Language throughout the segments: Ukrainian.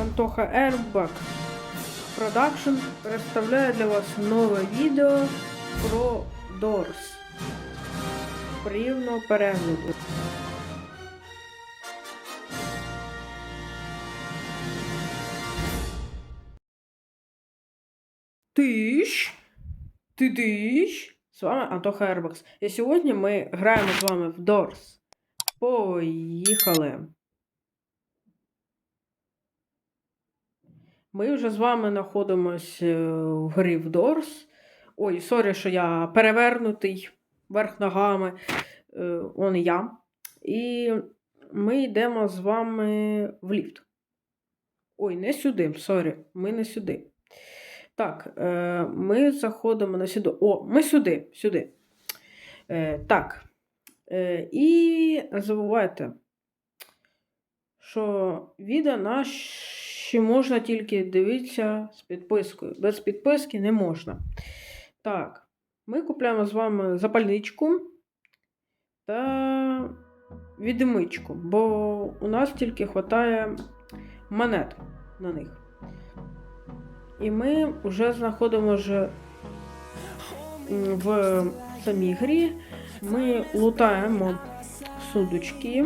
Антоха Airbag Production представляє для вас нове відео про Doors. Приємного перегляду. Тиш? Ти тиш? З вами Антоха Airbox. І сьогодні ми граємо з вами в Doors. Поїхали! Ми вже з вами знаходимося в грі в Doors. Ой, сорі, що я перевернутий верх ногами. Е, Он я. І ми йдемо з вами в ліфт. Ой, не сюди, сорі, ми не сюди. Так, е, ми заходимо на сюди. О, ми сюди, сюди. Е, так. Е, і забувайте, що відео наші можна тільки дивитися з підпискою. Без підписки не можна. Так, ми купляємо з вами запальничку та відмичку, бо у нас тільки вистачає монет на них. І ми вже знаходимося в самій грі. Ми лутаємо судочки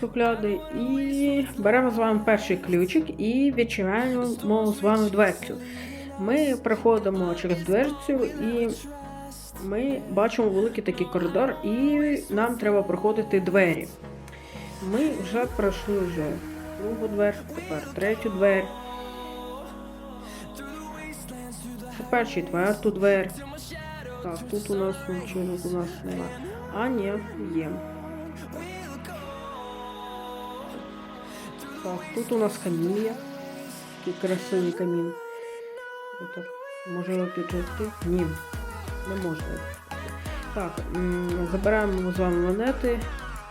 шухляди і беремо з вами перший ключик і відчиняємо з вами дверцю. Ми проходимо через дверцю і ми бачимо великий такий коридор, і нам треба проходити двері. Ми вже пройшли вже другу двері, тепер третю двері. Тепер четверту двері. Так, тут у нас нічого у нас немає. А, ні, є. Так, тут у нас камін є. Такий красивий камін. Отак. Може його? Ні, не можна. Так, забираємо з вами монети.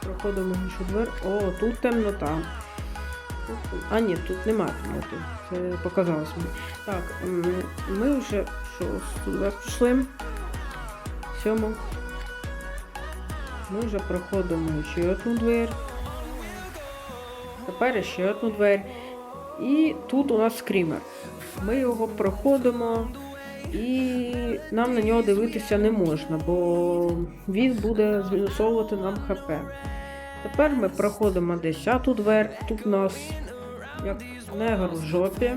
Проходимо іншу двері. О, тут темнота. А, ні, тут немає темноти. Це показалось мені. Так, ми вже шосту пішли. Сьому. Ми вже проходимо ще одну двері. Тепер ще одну двері. І тут у нас скрімер. Ми його проходимо і нам на нього дивитися не можна, бо він буде змінусовувати нам ХП. Тепер ми проходимо 10-ту двері. Тут у нас як негр в жопі.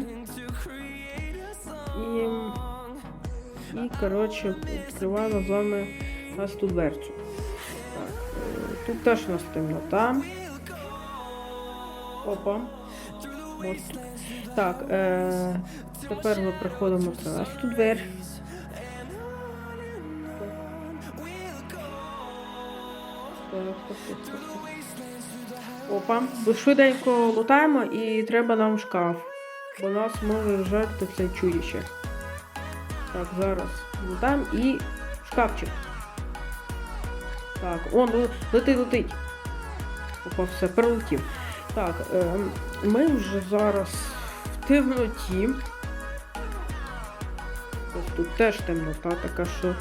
І, і коротше, відкриваємо з вами нас ту дверцю. Так, е, тут теж у нас темнота. Опа. Мостик. Так, е, тепер ми приходимо в ту двері. Опа, Бо швиденько лутаємо і треба нам шкаф. Бо нас може вжати це чудище. Так, зараз лутаємо і шкафчик. Так, он летить, летить. Опа, все, прилетів. Так, е, ми вже зараз в темноті. Ось тут теж темнота, така що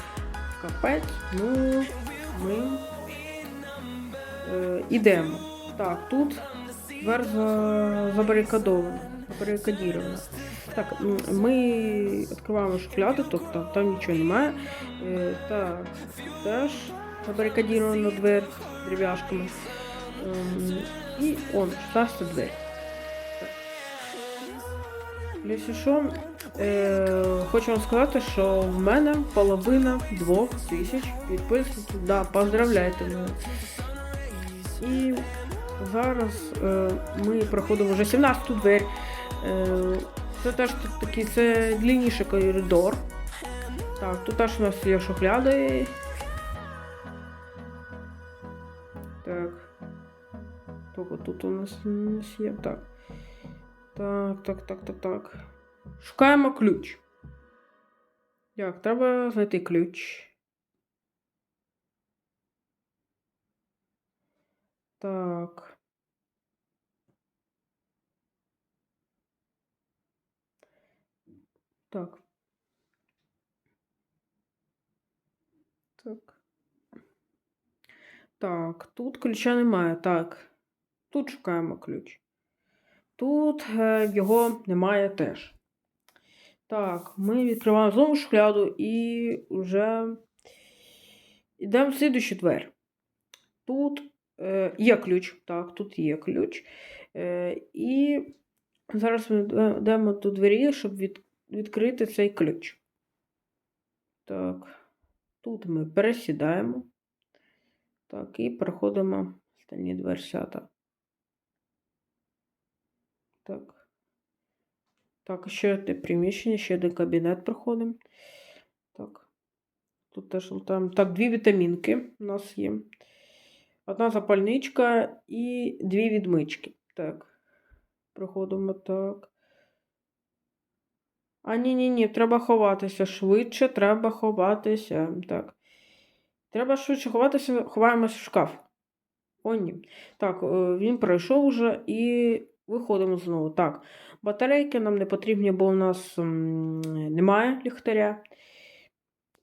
капець. Ну, ми е, ідемо. Так, тут двер за, забарикадована, забарикадірована. Так, ми відкриваємо шухляду, тобто там нічого немає. Е, так, теж забарикадірована двер дерев'яшками. Ем, і он, 16 двері. Так. Якщо що, е, хочу вам сказати, що в мене половина двох тисяч підписників. Да, поздравляйте мене. І зараз е, ми проходимо вже 17-ту двері. Е, це теж такий, це длинніший коридор. Так, тут теж у нас є шухляди. Так. Тільки тут у нас у нас є. Так. Так, так, так, так, так. Шукаємо ключ. Як, треба знайти ключ. Так. Так. Так. Так, тут ключа немає. Так. Тут шукаємо ключ. Тут е, його немає теж. Так, ми відкриваємо знову шухляду і вже йдемо в слідущу двері. Тут е, є ключ. Так, тут є ключ. Е, і зараз ми йдемо до двері, щоб від, відкрити цей ключ. Так, тут ми пересідаємо. Так, і проходимо останні дверцята. Так. Так, ще одне приміщення, ще один кабінет проходимо. Так. Тут теж там. Так, дві вітамінки у нас є. Одна запальничка і дві відмички. Так. Проходимо так. А, ні-ні-ні, треба ховатися. Швидше треба ховатися. Так. Треба швидше ховатися, ховаємося в шкаф. О, ні. Так, е, він пройшов уже і виходимо знову. Так, батарейки нам не потрібні, бо у нас немає ліхтаря.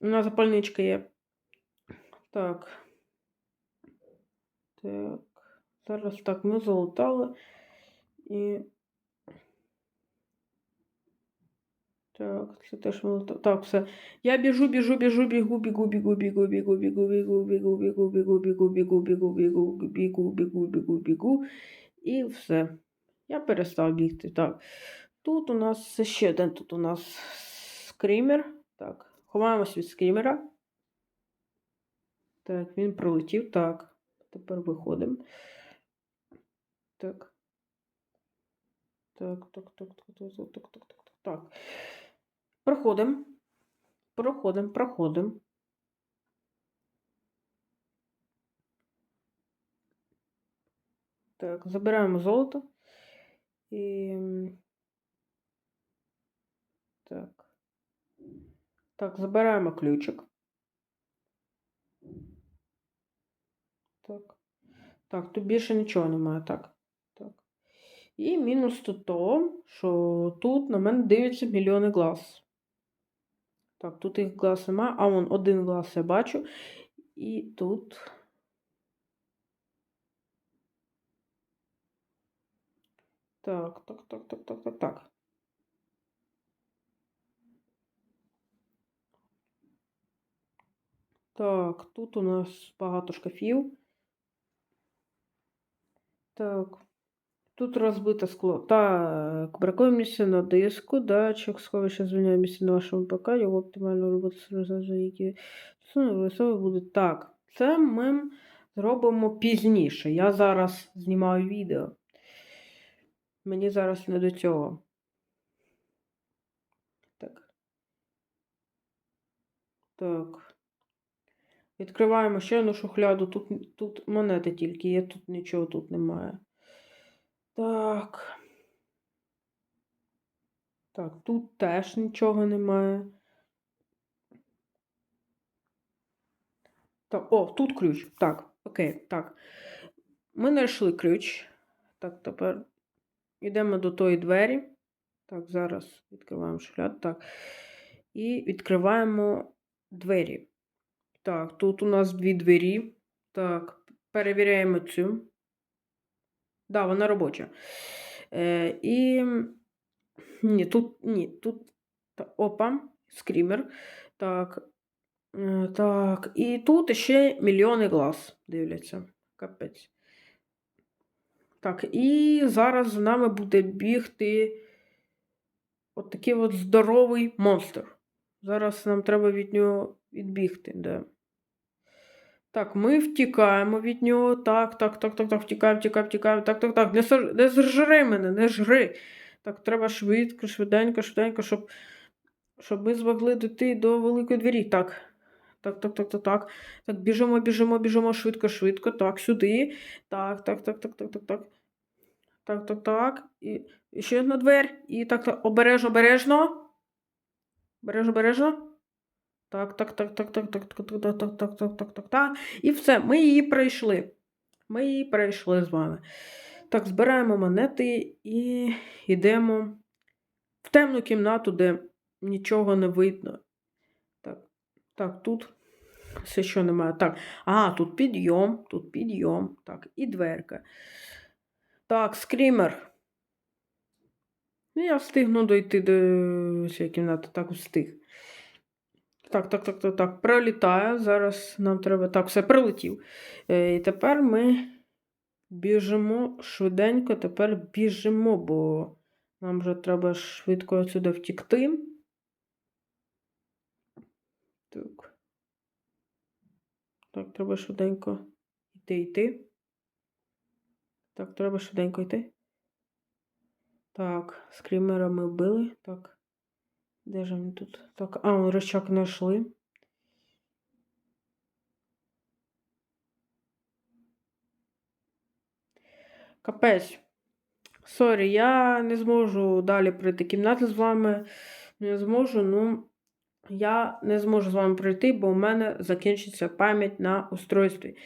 У нас запальничка є. Так. Так. Зараз так, ми залутали. І. Так, це теж ми лутали. Так, все. Я біжу, біжу, біжу, бігу, бігу, бігу, бігу, бігу, бігу, бігу, бігу, бігу, бігу, бігу, бігу, бігу, бігу, бігу, бігу, бігу, бігу. І все. Я перестав бігти. Так. Тут у нас ще один тут у нас скрімер. Так, ховаємось від скрімера. Так, він пролетів. Так. Тепер виходимо. Так. Так, так, так, так, так, так, так, так, так. Проходимо. Проходимо, проходимо. Так, забираємо золото. І... Так. Так, забираємо ключик. Так. Так, тут більше нічого немає. Так. Так. І мінус тут то, що тут на мене дивиться мільйони глаз. Так, тут їх глаз немає, а вон один глаз я бачу. І тут. Так, так, так, так, так, так, так. Так, тут у нас багато шкафів. Так, тут розбите скло. Так, бракує місця на диску, датчик, сховище звільняє місце на вашому ПК, його оптимально сервізажі, які обов'язково буде. Так, це ми зробимо пізніше. Я зараз знімаю відео. Мені зараз не до цього. Так. Так. Відкриваємо ще одну шухляду. Тут тут монети тільки є, тут нічого тут немає. Так. Так, тут теж нічого немає. Так, о, тут ключ. Так, окей, так. Ми знайшли ключ. Так, тепер йдемо до тої двері. Так, зараз відкриваємо шухляду. Так. І відкриваємо двері. Так, тут у нас дві двері. Так, перевіряємо цю. Да, вона робоча. Е, І. Ні, тут. Ні, тут. Опа, скрімер. Так. Е, так, і тут ще мільйони глаз дивляться. Капець. Так, і зараз з нами буде бігти от такий от здоровий монстр. Зараз нам треба від нього відбігти. Да. Так, ми втікаємо від нього. Так, так, так, так, так, втікаємо, втікаємо, втікаємо. Так, так, так. Не, сож... не зжри мене, не жри. Так, треба швидко, швиденько, швиденько, щоб щоб ми змогли дійти до великої двері. Так. Так, так, так, так, так. Так, біжимо, біжимо, біжимо швидко, швидко. Так, сюди. Так, так, так, так, так, так, так. Так, так, так. І ще одна двері. І так, так, обережно, обережно. Обережно, обережно. Так, так, так, так, так, так, так, так, так, так, так, так, так, так. І все, ми її пройшли. Ми її пройшли з вами. Так, збираємо монети і йдемо в темну кімнату, де нічого не видно. Так, так, тут все що немає. Так, ага, тут підйом, тут підйом. Так, і дверка. Так, скрімер. Ну, я встигну дойти до цієї кімнати, так встиг. Так, так, так, так, так. Пролітає. Зараз нам треба. Так, все, прилетів. Е, і тепер ми біжимо швиденько, тепер біжимо, бо нам вже треба швидко отсюди втікти. Так. Так, треба швиденько йти, йти. Так, треба швиденько йти. Так, скрімера ми вбили. Так. Де ж він тут? Так, а, он знайшли. Капець. Сорі, я не зможу далі пройти кімнату з вами. Не зможу, ну. Я не зможу з вами пройти, бо у мене закінчиться пам'ять на устройстві.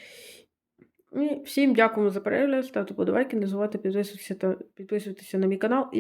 І всім дякуємо за перегляд, ставте подобайки, не забувайте підписуватися, та- підписуватися на мій канал. І